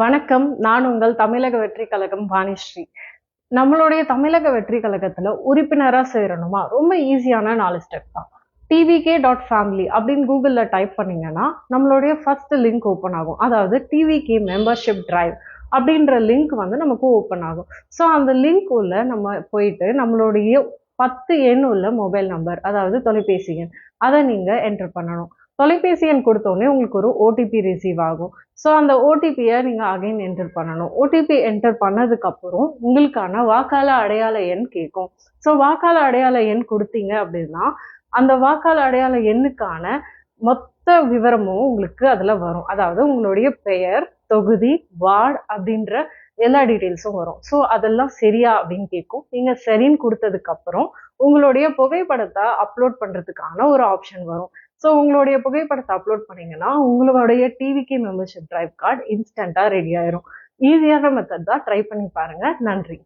வணக்கம். நான் உங்கள் தமிழக வெற்றி கழகம் வாணிஸ்ரீ. நம்மளுடைய தமிழக வெற்றி கழகத்துல உறுப்பினரா சேரணுமா? ரொம்ப ஈஸியான நாலு ஸ்டெப் தான். டிவிகே டாட் ஃபேமிலி அப்படின்னு கூகுளில் டைப் பண்ணீங்கன்னா நம்மளுடைய ஃபர்ஸ்ட் லிங்க் ஓப்பன் ஆகும். அதாவது டிவிகே மெம்பர்ஷிப் டிரைவ் அப்படின்ற லிங்க் வந்து நமக்கு ஓப்பன் ஆகும். ஸோ அந்த லிங்க் உள்ள நம்ம போயிட்டு நம்மளுடைய பத்து எண் உள்ள மொபைல் நம்பர் அதாவது தொலைபேசி எண் அதை நீங்கள் என்டர் பண்ணணும். தொலைபேசி எண் கொடுத்தோடனே உங்களுக்கு ஒரு ஓடிபி ரிசீவ் ஆகும். ஸோ அந்த ஓடிபியை நீங்கள் அகைன் என்டர் பண்ணணும். ஓடிபி என்டர் பண்ணதுக்கப்புறம் உங்களுக்கான வாக்காள அடையாள எண் கேட்கும். ஸோ வாக்காள அடையாள எண் கொடுத்தீங்க அப்படின்னா அந்த வாக்காள அடையாள எண்ணுக்கான மொத்த விவரமும் உங்களுக்கு அதில் வரும். அதாவது உங்களுடைய பெயர் தொகுதி வார்டு அப்படின்ற எல்லா டீட்டெயில்ஸும் வரும். ஸோ அதெல்லாம் சரியா அப்படின்னு கேட்கும். நீங்கள் சரின்னு கொடுத்ததுக்கப்புறம் உங்களுடைய புகைப்படத்தை அப்லோட் பண்ணுறதுக்கான ஒரு ஆப்ஷன் வரும். ஸோ உங்களுடைய புகைப்படத்தை அப்லோட் பண்ணீங்கன்னா உங்களுடைய டிவிகே மெம்பர்ஷிப் டிரைவ் கார்டு இன்ஸ்டண்ட்டாக ரெடி ஆயிரும். ஈஸியான மெத்தட் தான் ட்ரை பண்ணி பாருங்க. நன்றி.